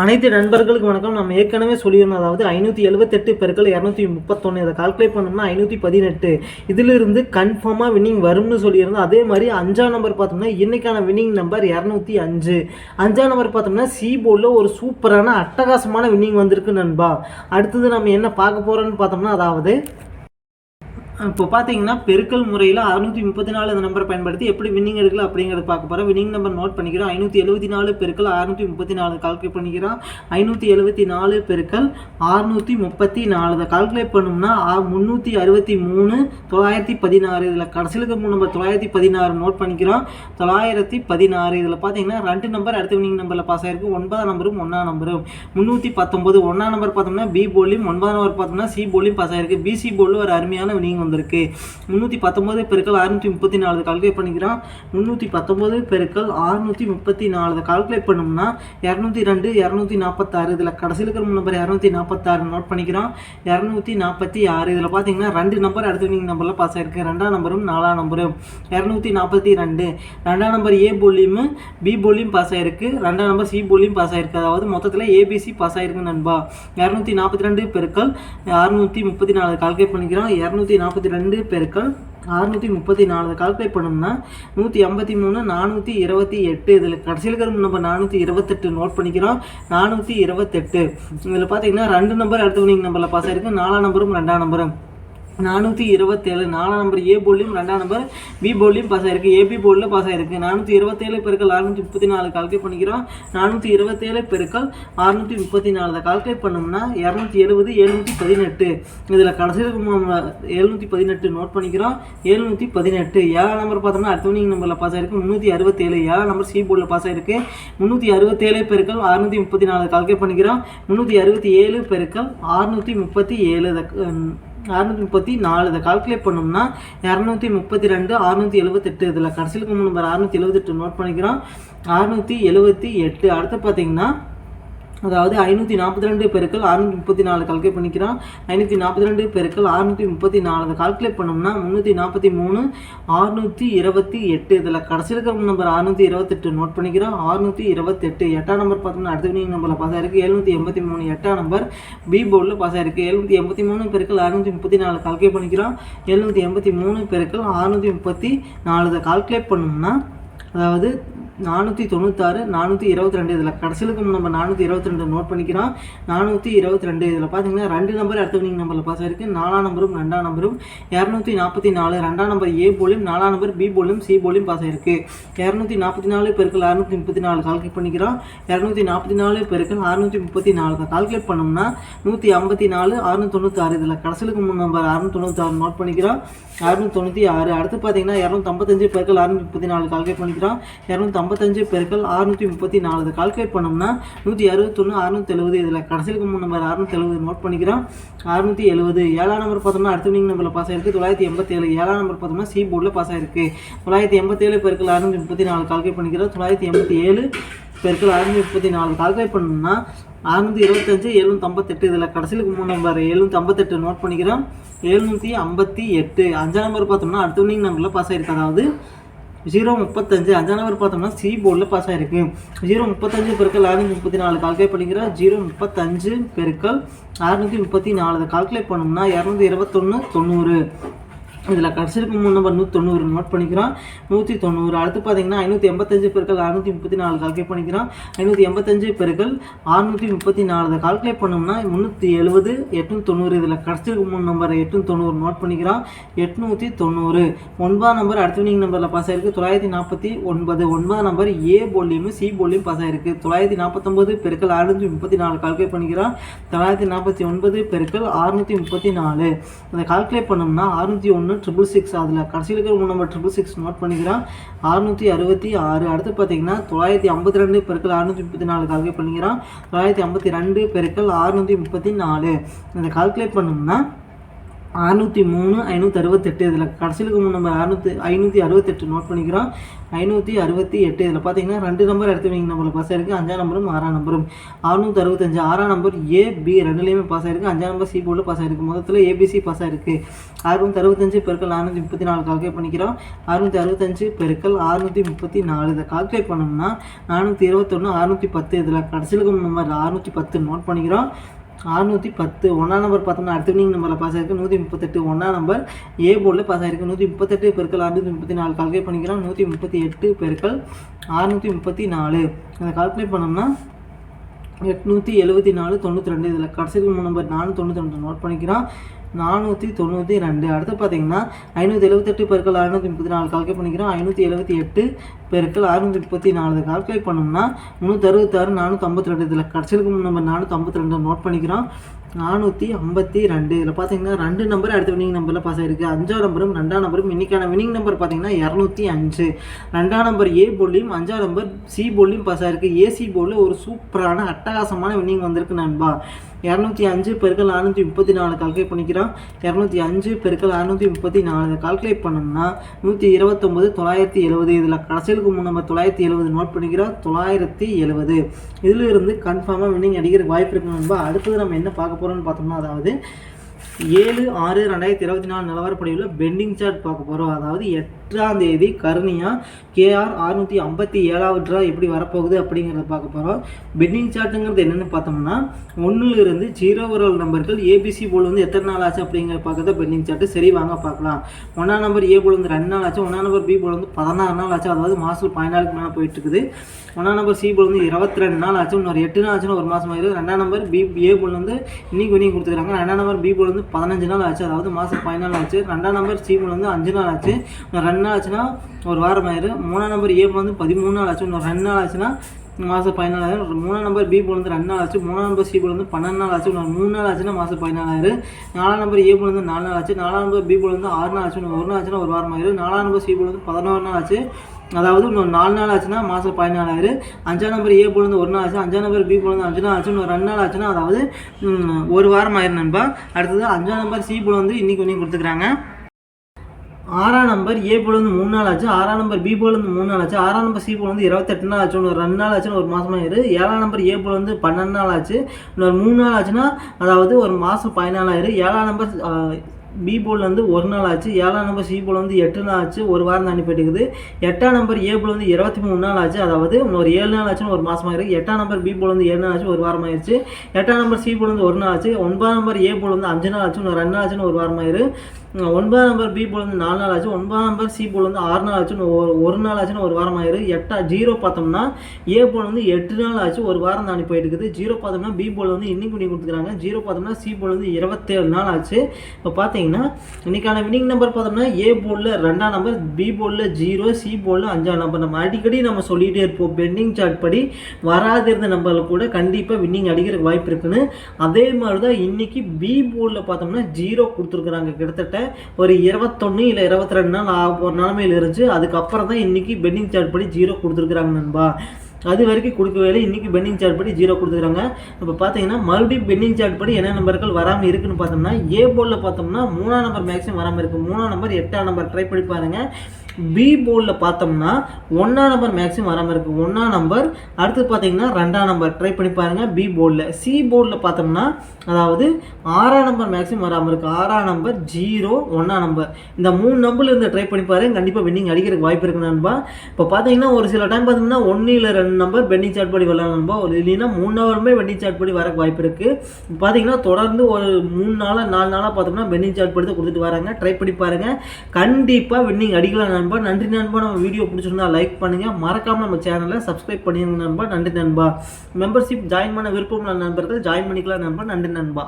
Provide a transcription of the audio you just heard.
அனைத்து நண்பர்களுக்கு வணக்கம். நம்ம ஏற்கனவே சொல்லியிருந்தோம் அதாவது ஐநூற்றி எழுபத்தெட்டு பெருக்கள் இரநூத்தி முப்பத்தொன்று இதை கால்குலேட் பண்ணோம்னா ஐநூற்றி பதினெட்டு. இதிலிருந்து கன்ஃபார்மாக வின்னிங் வரும்னு சொல்லியிருந்தோம். அதே மாதிரி அஞ்சாம் நம்பர் பார்த்தோம்னா இன்னைக்கான வின்னிங் நம்பர் இரநூத்தி அஞ்சு. அஞ்சாம் நம்பர் பார்த்தோம்னா சி போர்டில் ஒரு சூப்பரான அட்டகாசமான வின்னிங் வந்திருக்கு நண்பா. அடுத்தது நம்ம என்ன பார்க்க போகிறோன்னு பார்த்தோம்னா அதாவது இப்போ பார்த்தீங்கன்னா பெருக்கல் முறையில் அறுநூற்றி முப்பத்தி நாலு இந்த நம்பரை பயன்படுத்தி எப்படி வின்னிங் எடுக்கலாம் அப்படிங்கிறத பார்க்க போகிறோம் வின்னிங் நம்பர் நோட் பண்ணிக்கிறோம். ஐநூற்றி எழுபத்தி நாலு பெருக்கள் அறுநூற்றி முப்பத்தி நாலு கால்குலேட் பண்ணிக்கிறோம். ஐநூற்றி எழுபத்தி நாலு பெருக்கள் அறுநூற்றி முப்பத்தி நாலு. இதை கால்குலேட் பண்ணோம்னா முந்நூற்றி அறுபத்தி மூணு தொள்ளாயிரத்தி பதினாறு. இதில் கடைசியிலுக்கு மூணு நம்பர் தொள்ளாயிரத்தி பதினாறு நோட் பண்ணிக்கிறோம். தொள்ளாயிரத்தி பதினாறு. இதில் பார்த்தீங்கன்னா ரெண்டு நம்பர் அடுத்த வின்னிங் நம்பரில் பாஸ் ஆயிருக்கு. ஒன்பதாம் நம்பரும் ஒன்றாம் நம்பரும் முந்நூற்றி பத்தொம்பது ஒன்றாம் நம்பர் பார்த்தோம்னா பி போலியும் ஒன்பதாம் நம்பர் பார்த்தோம்னா சி போலியும் பாஸ் ஆகிருக்கு பிசி போலில் ஒரு அருமையான வினிங் வந்திருக்கு. முந்நூற்றி பத்தொம்போது பெருக்கள் அறுநூற்றி முப்பத்தி நாலு கால்குலேட் பண்ணிக்கிறோம் முந்நூற்றி பத்தொம்போது பெருக்கள் அறுநூற்றி முப்பத்தி நாலு கால்குலேட் பண்ணோம்னா இரநூத்தி ரெண்டு இரநூத்தி நாற்பத்தாறு இதில் கடைசியில் இருக்கிற நம்பர் இரநூத்தி நாற்பத்தாறு நோட் பண்ணிக்கிறோம் இரநூத்தி நாற்பத்தி ஆறு. இதில் பார்த்தீங்கன்னா ரெண்டு நம்பர் அடுத்த நீங்கள் நம்பரில் பாஸ் ஆயிருக்கு. ரெண்டாம் நம்பரும் நாலாம் நம்பரும் இரநூத்தி நாற்பத்தி ரெண்டு. ரெண்டாம் நம்பர் ஏ போலியும் பி போலியும் பாஸ் ஆயிருக்கு. ரெண்டாம் நம்பர் சி போலியும் பாஸ் ஆயிருக்கு. அதாவது மொத்தத்தில் ஏபிசி பாஸ் ஆயிருக்கு நண்பா. இரநூத்தி நாற்பத்தி ரெண்டு பெருக்கள் அறுநூற்றி முப்பத்தி நாலு கால்குலேட் பண்ணிக்கிறோம் இரநூத்தி நாற்பத்தி ரெண்டு பெருக்கள் அறுநூற்றி முப்பத்தி நாலு கால்குலேட் பண்ணோம்னா நூற்றி ஐம்பத்தி மூணு நானூற்றி இருபத்தி எட்டு. இதில் கடைசியில் இருக்கிற நம்ம நானூற்றி இருபத்தெட்டு நோட் பண்ணிக்கிறோம். நானூற்றி இருபத்தெட்டு. இதில் பார்த்தீங்கன்னா ரெண்டு நம்பர் அடுத்த நீங்கள் நம்பரில் பாஸ் ஆயிருக்கு. நாலாம் நம்பரும் ரெண்டாம் நம்பரும் நானூற்றி இருபத்தேழு. நாலாம் நம்பர் ஏ போர்ட்லையும் ரெண்டாம் நம்பர் பி போர்ட்லையும் பாஸ் ஆயிருக்கு. ஏபி போர்டில் பாஸ் ஆயிருக்கு. நானூற்றி இருபத்தேழு பெருக்கள் அறுநூற்றி முப்பத்தி நாலு கால்குலேட் பண்ணிக்கிறோம். நானூற்றி இருபத்தேழு பெருக்கள் அறுநூற்றி முப்பத்தி நாலு. கால்குலேட் பண்ணோம்னா இரநூத்தி எழுபது எழுநூற்றி பதினெட்டு. இதில் கடைசியில் எழுநூற்றி பதினெட்டு நோட் பண்ணிக்கிறோம். எழுநூற்றி பதினெட்டு. ஏழாம் நம்பர் பார்த்தோம்னா அடுத்தவனிங் நம்பரில் பாஸ் ஆயிருக்கு. முந்நூற்றி அறுபத்தேழு. ஏழாம் நம்பர் சி போர்டில் பாஸ் ஆயிருக்கு. முந்நூற்றி அறுபத்தேழு பெருக்கள் அறுநூற்றி முப்பத்தி நாலு கால்குலேட் பண்ணிக்கிறோம். முந்நூற்றி அறுபத்தி ஏழு பெருக்கள் அறுநூற்றி முப்பத்தி ஏழு. அறுநூற்றி முப்பத்தி நாலு. இதை கால்குலேட் பண்ணோம்னா இரநூத்தி முப்பத்தி ரெண்டு அறுநூற்றி எழுபத்தெட்டு இதில் கடைசியில் நம்ம நம்பர் அறுநூற்றி எழுபத்தெட்டு நோட் பண்ணிக்கிறோம். அறுநூற்றி எழுபத்தி எட்டு. அடுத்து பார்த்தீங்கன்னா அதாவது ஐநூற்றி நாற்பத்தி ரெண்டு பெருக்கள் அறுநூற்றி முப்பத்தி நாலு கால்குலேட் பண்ணிக்கிறோம். ஐநூற்றி நாற்பத்தி ரெண்டு பெருக்கள் அறுநூற்றி முப்பத்தி நாலு அதை கால்குலேட் பண்ணோம்னா முந்நூற்றி நாற்பத்தி மூணு அறுநூற்றி இருபத்தி எட்டு இதில் கடைசியில் இருக்கிற நம்பர் அறுநூற்றி இருபத்தெட்டு நோட் பண்ணிக்கிறோம். அறுநூற்றி இருபத்தெட்டு எட்டாம் நம்பர் பார்த்தோம்னா அடுத்த வினிங் நம்பரில் பாஸ் ஆயிருக்கு. எழுநூற்றி எண்பத்தி மூணு எட்டாம் நம்பர் பி போர்டில் பாஸ் ஆயிருக்கு. எழுநூற்றி எண்பத்தி மூணு பெருக்கள் அறுநூற்றி முப்பத்தி நாலு கால்குலேட் பண்ணிக்கிறோம். எழுநூற்றி எண்பத்தி மூணு பெருக்கள் அறுநூற்றி முப்பத்தி நாலு இதை கால்குலேட் பண்ணோம்னா அதாவது நானூற்றி தொண்ணூத்தாறு நானூற்றி இருபத்தி ரெண்டு இதில் கடைசிலுக்கு நம்ம நானூற்றி இருபத்தி ரெண்டு நோட் பண்ணிக்கிறோம். நானூற்றி இருபத்தி ரெண்டு இதில் பார்த்தீங்கன்னா ரெண்டு நம்பர் அடுத்த வினிங் நம்பரில் பாஸ் ஆயிருக்கு. நாலாம் நம்பரும் ரெண்டாம் நம்பரும் இரநூத்தி நாற்பத்தி நாலு ரெண்டாம் நம்பர் ஏ போலியும் நாலாம் நம்பர் பி போலியும் சி போலியும் பாஸ் ஆயிருக்கு. இரநூத்தி நாற்பத்தி நாலு பெருக்கள் அறுநூற்றி முப்பத்தி நாலு கால்குலேட் பண்ணிக்கிறோம். இரநூத்தி நாற்பத்தி நாலு பெருக்கள் அறுநூற்றி முப்பத்தி நாலு கால்குலேட் பண்ணோம்னா நூற்றி ஐம்பத்தி நாலு அறுநூத்தி தொண்ணூத்தாறு இதில் கடைசிலுக்கு மூணு நம்பர் அறுநூத்தி தொண்ணூத்தாறு நோட் பண்ணிக்கிறோம். அறுநூத்தி தொண்ணூற்றி ஆறு. அடுத்து பார்த்தீங்கன்னா இரநூத்தி ஐம்பத்தஞ்சு பெருக்கள் அறுநூற்றி முப்பத்தி நாலு கால்குலேட் பண்ணிக்கிறோம். இரநூத்தி ஐம்பத்தஞ்சு பெருக்கள் அறுநூற்றி முப்பத்தி நாலு. இதை கால்குலேட் பண்ணோம்னா நூற்றி அறுபத்தொன்று அறுநூத்தி எழுபது இதில் கடைசிக்கு மூணு நம்பர் அறுநூத்தி எழுபது நோட் பண்ணிக்கிறோம். அறுநூற்றி எழுபது ஏழாம் நம்பர் பார்த்தோம்னா அடுத்த வினிங் நம்பரில் பாஸ் ஆயிருக்கு. தொள்ளாயிரத்தி எண்பத்தேழு. ஏழாம் நம்பர் பார்த்தோம்னா சி போர்டில் பாஸ் ஆயிருக்கு. தொள்ளாயிரத்தி எண்பத்தேழு பெருக்கள் அறுநூற்றி முப்பத்தி நாலு கால்குலேட் பண்ணிக்கிறோம். தொள்ளாயிரத்தி எண்பத்தி ஏழு பெருக்கள் அறுநூற்றி முப்பத்தி நாலு கால்குலேட் பண்ணோம்னா அறுநூற்றி இருபத்தஞ்சு எழுநூற்றி ஐம்பத்தெட்டு. இதில் கடைசியில் மூணு நம்பர் எழுநூற்றி ஐம்பத்தெட்டு நோட் பண்ணிக்கிறோம். எழுநூற்றி ஐம்பத்தி எட்டு. அஞ்சாம் நம்பர் பார்த்தோம்னா அடுத்த வினிங் நம்பரில் பாஸ் ஆயிருக்கு. அதாவது ஜீரோ முப்பத்தஞ்சு. அஞ்சாம் நம்பர் பார்த்தோம்னா சி போர்டில் பாஸ் ஆயிருக்கு. ஜீரோ முப்பத்தஞ்சு பெருக்கள் அறுநூற்றி முப்பத்தி நாலு கால்குலேட் பண்ணிக்கிற. ஜீரோ முப்பத்தஞ்சு பெருக்கள் அறுநூற்றி முப்பத்தி நாலு. அதை கால்குலேட் பண்ணோம்னா இரநூத்தி இருபத்தொன்று தொண்ணூறு. இதில் கடைசிக்கு மூணு நம்பர் நூற்றி தொண்ணூறு நோட் பண்ணிக்கிறோம். நூற்றி தொண்ணூறு அடுத்து பார்த்தீங்கன்னா ஐநூற்றி எண்பத்தஞ்சு பெருக்கள் அறுநூற்றி முப்பத்தி நாலு கால்குலேட் பண்ணிக்கிறோம். ஐநூற்றி எண்பத்தஞ்சு பெருக்கள் அறுநூற்றி முப்பத்தி நாலு. கால்குலேட் பண்ணோம்னா முந்நூற்றி எழுபது எட்நூற்றி தொண்ணூறு. இதில் கடைசிக்கு மூணு நம்பர் எட்நூற்றி தொண்ணூறு நோட் பண்ணிக்கிறோம். எட்நூற்றி தொண்ணூறு. ஒன்பதாம் நம்பர் அடுத்த வினிங் நம்பரில் பாஸ் ஆயிருக்கு. தொள்ளாயிரத்தி நாற்பத்தி ஒன்பது. ஒன்பதாம் நம்பர் ஏ போலியும் சி போலியும் பாஸ் ஆயிருக்கு. தொள்ளாயிரத்தி நாற்பத்தொம்பது பெருக்கள் அறுநூற்றி முப்பத்தி நாலு கால்குலேட் பண்ணிக்கிறோம். தொள்ளாயிரத்தி நாற்பத்தி ஒன்பது பெருக்கள் அறுநூற்றி முப்பத்தி நாலு. அதை கால்குலேட் பண்ணோம்னா அறுநூற்றி ஒன்று ட்ரிபிள் சிக்ஸ் அதில் கடைசியில் இருக்கிற மூணு நம்பர் ட்ரிபிள் சிக்ஸ் நோட் பண்ணிக்கிறான். அறுநூற்றி அறுபத்தி ஆறு. அடுத்து பார்த்தீங்கன்னா தொள்ளாயிரத்தி ஐம்பத்தி ரெண்டு பெருக்கள் அறுநூற்றி முப்பத்தி நாலு கால்குலேட் பண்ணிக்கிறான். தொள்ளாயிரத்தி ஐம்பத்தி ரெண்டு பெருக்கள் அறுநூற்றி முப்பத்தி நாலு. இதை கால்குலேட் பண்ணோம்னா அறுநூற்றி மூணு ஐநூற்றி அறுபத்தெட்டு. இதில் கடைசிலுக்கு மூணு நம்பர் அறுநூற்றி ஐநூற்றி அறுபத்தெட்டு நோட் பண்ணிக்கிறோம். ஐநூற்றி அறுபத்தி எட்டு. இதில் பார்த்தீங்கன்னா ரெண்டு நம்பர் எடுத்து வைங்க. நம்மளுக்கு பாஸ் ஆயிருக்கு. அஞ்சாம் நம்பரும் ஆறாம் நம்பரும் அறுநூற்றி அறுபத்தஞ்சு. ஆறாம் நம்பர் ஏ பி ரெண்டுலேயுமே பாஸ் ஆயிருக்கு. அஞ்சாம் நம்பர் சி போர்டில் பாஸ் ஆயிருக்கு. மொத்தத்தில் ஏபிசி பாஸ் ஆயிருக்கு. அறுநூற்றி அறுபத்தஞ்சு பெருக்கள் நானூற்றி முப்பத்தி நாலு கால்குலேட் பண்ணிக்கிறோம். அறுநூற்றி அறுபத்தஞ்சு பெருக்கள் அறுநூற்றி முப்பத்தி நாலு. இதை கால்குலேட் பண்ணோம்னா நானூற்றி இருபத்தொன்று அறுநூற்றி பத்து. இதில் கடைசிலுக்கு நம்பர் அறுநூற்றி பத்து நோட் பண்ணிக்கிறோம். அறுநூற்றி பத்து ஒன்றாம் நம்பர் பார்த்தோம்னா அடுத்த வினிங் நம்பரில் பாஸ் ஆயிருக்கு நூற்றி முப்பத்தெட்டு ஒன்றாம் நம்பர் ஏ போர்டில் பாஸ் ஆயிருக்கு நூற்றி முப்பத்தெட்டு பெருக்கள் அறுநூற்றி முப்பத்தி நாலு கால்குலேட் பண்ணிக்கிறோம் நூற்றி முப்பத்தி எட்டு பெருக்கள் அறுநூற்றி முப்பத்தி நாலு. அதை கால்குலேட் பண்ணோம்னா எட்நூற்றி எழுபத்தி நாலு தொண்ணூற்றி ரெண்டு. இதில் கடைசி நம்பர் நானூற்றி தொண்ணூற்றி ரெண்டு நோட் பண்ணிக்கிறோம். நானூற்றி தொண்ணூற்றி ரெண்டு. அடுத்து பார்த்தீங்கன்னா ஐநூற்றி எழுபத்தெட்டு பெருக்கள் அறுநூற்றி முப்பத்தி நாலு கால்குலேட் பண்ணிக்கிறோம் ஐநூற்றி எழுபத்தி எட்டு பெருக்கள் அறுநூற்றி முப்பத்தி நாலு கால்குலேட் பண்ணோம்னா முந்நூற்றி அறுபத்தாறு நானூற்றி ஐம்பத்தி ரெண்டு இதில் கடைசிக்கு நம்பர் நானூற்றி ஐம்பத்தி ரெண்டு நோட் பண்ணிக்கிறோம். நானூற்றி ஐம்பத்தி ரெண்டு. இதில் பார்த்தீங்கன்னா ரெண்டு நம்பர் அடுத்த வினிங் நம்பரில் பாஸ் ஆயிருக்கு. அஞ்சாம் நம்பரும் ரெண்டாம் நம்பரும் இன்னைக்கான வினிங் நம்பர் பார்த்தீங்கன்னா இரநூத்தி அஞ்சு. ரெண்டாம் நம்பர் ஏ போலியும் அஞ்சாம் நம்பர் சி போலியும் பாஸ் ஆயிருக்கு. ஏசி போர்டில் ஒரு சூப்பரான அட்டகாசமான வினிங் வந்திருக்கு நண்பா. இரநூத்தி அஞ்சு பெருக்கள் நானூற்றி முப்பத்தி நாலு கால்குலேட் பண்ணிக்கிறோம். இரநூத்தி அஞ்சு பெருக்கள் அறுநூற்றி முப்பத்தி நாலு கால்குலேட் பண்ணோம்னா நூற்றி இருபத்தொம்போது தொள்ளாயிரத்தி எழுபது. இதில் கடைசி முன் நம்ம தொள்ளாயிரத்தி எழுபது நோட் பண்ணிக்கிறோம். தொள்ளாயிரத்தி எழுபது இதில் இருந்து கன்ஃபார்மாக வின்னிங் அடிக்கிற வாய்ப்பு இருக்குன்னு அடுத்தது நம்ம என்ன பார்க்க போகிறோம்னு பார்த்தோம்னா அதாவது ஏழு ஆறு ரெண்டாயிரத்தி இருபத்தி நாலு நிலவரப்படியில் பெண்டிங் சார்ட் பார்க்க போகிறோம் அதாவது எட்டாம் தேதி கருணியா கேஆர் அறுநூற்றி ஐம்பத்தி ஏழாவது ட்ரா எப்படி வரப்போகுது அப்படிங்கிறத பார்க்க போகிறோம் பெண்டிங் சார்ட்டுங்கிறது என்னென்னு பார்த்தோம்னா ஒன்றுல இருந்து ஜீரோ ஒரு நம்பர்கள் ஏபிசி போல் வந்து எத்தனை நாள் ஆச்சு அப்படிங்கிற பார்க்கறது பெண்டிங் சார்ட்டு. சரி வாங்க பார்க்கலாம். ஒன்றாம் நம்பர் ஏ போல் வந்து ரெண்டு நாள் ஆச்சு. ஒன்றாம் நம்பர் பி போல் வந்து பதினாறு நாள் ஆச்சு. அதாவது மாதம் பதினாலுக்கு மேலே போயிட்டு இருக்குது ஒன்றாம் நம்பர் சி போல் வந்து இருபத்தி ரெண்டு நாள் ஆச்சு. இன்னொரு எட்டு நாள் ஆச்சுன்னு ஒரு மாதம் ஆயிடுது ரெண்டாம் நம்பர் பி ஏ போல் வந்து இன்னைக்கு இன்னைக்கு கொடுத்துருக்காங்க. ரெண்டாம் நம்பர் பி போல் வந்து பதினஞ்சு நாள் ஆச்சு அதாவது மாதம் பதினாலு ஆச்சு. ரெண்டாம் நம்பர் சி வந்து அஞ்சு நாள் ஆச்சு. இன்னும் ரெண்டு நாள் ஆச்சுன்னா ஒரு வாரம் ஆயிரும். மூணாம் நம்பர் ஏ வந்து பதிமூணு நாள் ஆச்சு. இன்னும் ரெண்டு நாள் ஆச்சுன்னா மாதம் பதினாலாயிரம். மூணாம் நம்பர் பி போல் வந்து ரெண்டு நாள் ஆச்சு. மூணாம் நம்பர் சி போல் வந்து பன்னெண்டு நாள் ஆச்சு. மூணு நாள் ஆச்சுன்னா மாதம் பதினாலாயிரம். நாலாம் நம்பர் ஏ போல் வந்து நாலு நாள் ஆச்சு. நாலாம் நம்பர் பி போல் வந்து ஆறு நாள் ஆச்சு. ஒரு நாள் ஆச்சுன்னா ஒரு வாரம் ஆயிரும். நாலாம் நம்பர் சி போல் வந்து பதினோரு நாள் ஆச்சு. அதாவது இன்னொரு நாலு நாள் ஆச்சுன்னா மாதம் பதினாலாயிரம். அஞ்சாம் நம்பர் ஏ போல் வந்து ஒரு நாள் ஆச்சு. அஞ்சாம் நம்பர் பி போல் வந்து அஞ்சு நாள் ஆச்சு. இன்னும் ரெண்டு நாள் ஆச்சுன்னா அதாவது ஒரு வாரம் ஆயிரம் நண்பா. அடுத்தது அஞ்சாம் நம்பர் சி போல் வந்து இன்னைக்கு ஒன்றையும் கொடுத்துக்கிறாங்க. ஆறாம் நம்பர் ஏ போல் வந்து மூணு நாள் ஆச்சு ஆறாம் நம்பர் பி போல் வந்து மூணு நாள் ஆச்சு ஆறாம் நம்பர் சி போல் வந்து இருபத்தெட்டு நாள் ஆச்சு இன்னொரு ரெண்டு நாள் ஆச்சுன்னு ஒரு மாதமாக ஆயிரு ஏழாம் நம்பர் ஏ போல் வந்து பன்னெண்டு நாள் ஆச்சு இன்னொரு மூணு நாள் ஆச்சுன்னா அதாவது ஒரு மாதம் பதினாலாயிரம் ஏழாம் நம்பர் பி போல் வந்து ஒரு நாள் ஆச்சு ஏழாம் நம்பர் சி போல் வந்து எட்டு நாள் ஆச்சு ஒரு வாரம் தாண்டி போயிட்டுக்குது எட்டாம் நம்பர் ஏ போல் வந்து இருபத்தி மூணு நாள் ஆச்சு அதாவது ஒரு ஏழு நாள் ஆச்சுன்னு ஒரு மாதமாக இருக்குது எட்டாம் நம்பர் பி போல் வந்து ஏழு நாள் ஆச்சு ஒரு வாரம் ஆயிடுச்சு எட்டாம் நம்பர் சி போல் வந்து ஒரு நாள் ஆச்சு ஒன்பதாம் நம்பர் ஏ போல் வந்து அஞ்சு நாள் ஆச்சு இன்னும் ரெண்டு நாள் ஆச்சுன்னு ஒரு வாரம் ஆயிரு ஒன்பதாம் நம்பர் பி போல் வந்து நாலு நாள் ஆச்சு. ஒன்பதாம் நம்பர் சி போல் வந்து ஆறு நாள் ஆச்சுன்னு ஒரு ஒரு நாள் ஆச்சுன்னு ஒரு வாரம் ஆயிரு. எட்டா ஜீரோ பார்த்தோம்னா ஏ போல் வந்து எட்டு நாள் ஆச்சு. ஒரு வாரம் தாண்டி போயிட்டு இருக்குது. ஜீரோ பார்த்தோம்னா பி போல் வந்து இன்னைக்கு பண்ணி கொடுத்துக்கிறாங்க. ஜீரோ பார்த்தோம்னா சி போல் வந்து இருபத்தேழு நாள் ஆச்சு. இப்போ பார்த்தீங்கன்னா இன்னைக்கான வினிங் நம்பர் பார்த்தோம்னா ஏ போலில் ரெண்டாம் நம்பர் பி போலில் ஜீரோ சி போலில் அஞ்சாம் நம்பர் நம்ம அடிக்கடி நம்ம சொல்லிகிட்டே இருப்போம். பெண்டிங் சார்ட் படி வராதிருந்த நம்பரில் கூட கண்டிப்பாக வின்னிங் அடிக்கிறதுக்கு வாய்ப்பு இருக்குன்னு. அதே மாதிரி தான் இன்னைக்கு பி போலில் பார்த்தோம்னா ஜீரோ கொடுத்துருக்குறாங்க கிட்டத்தட்ட. ஒரு இருபத்தொன்று இல்லை இருபத்தி ரெண்டு நாள் ஆக ஒரு நிலமையில் இருந்துச்சு. அதுக்கப்புறம் தான் இன்னைக்கு பெண்டிங் சார்ட் படி ஜீரோ கொடுத்துருக்குறாங்க நண்பா. அது வரைக்கும் கொடுக்கவே இல்லை. இன்றைக்கி பெண்டிங் சார்ட் படி ஜீரோ கொடுத்துருக்காங்க. இப்போ பார்த்தீங்கன்னா மறுபடியும் பெண்டிங் சார்ட் படி என்ன நம்பர்கள் வராமல் இருக்குன்னு பார்த்தோம்னா ஏ போர்டில் பார்த்தோம்னா மூணாம் நம்பர் மேக்ஸிமம் வராமல் இருக்குது மூணாம் நம்பர் எட்டாம் நம்பர் ட்ரை பண்ணி பாருங்கள் பி போர்டில் பார்த்தோம்னா ஒன்றாம் நம்பர் மேக்ஸிமம் வராமல் இருக்குது ஒன்றாம் நம்பர் அடுத்து பார்த்தீங்கன்னா ரெண்டாம் நம்பர் ட்ரை பண்ணி பாருங்கள் பி போர்டில் சி போர்டில் பார்த்தோம்னா அதாவது ஆறாம் நம்பர் மேக்ஸிமம் வராமல் இருக்குது ஆறாம் நம்பர் ஜீரோ ஒன்றாம் நம்பர் இந்த மூணு நம்பர்ல இருந்து ட்ரை பண்ணி பாருங்க. கண்டிப்பாக வின்னிங் அடிக்கிறதுக்கு வாய்ப்பு இருக்கு நண்பா. இப்போ பார்த்தீங்கன்னா ஒரு சில டைம் பார்த்தீங்கன்னா ஒன்று இல்லை ரெண்டு நம்பர் பெண்டிங் சாட் படி வரலாம் நண்பா. ஒரு இல்லைன்னா மூணு நம்பருமே பெண்டிங் சாட் படி வரக்கு வாய்ப்பு இருக்குது இப்போ பார்த்தீங்கன்னா தொடர்ந்து ஒரு மூணு நாளாக நாலு நாளாக பார்த்தோம்னா பெண்டிங் சாட் படி தான் கொடுத்துட்டு வராங்க. ட்ரை பண்ணி பாருங்க. கண்டிப்பாக வின்னிங் அடிக்கலாம் நண்பா. நன்றி நண்பா. நம்ம வீடியோ பிடிச்சிருந்தா லைக் பண்ணுங்கள் மறக்காமல் நம்ம சேனலை சப்ஸ்கிரைப் பண்ணிடுங்க நண்பா. நன்றி நண்பா. மெம்பர்ஷிப் ஜாயின் பண்ண விருப்பம் நண்பர்கள் ஜாயின் பண்ணிக்கலாம் நண்பா. நன்றி நண்பா.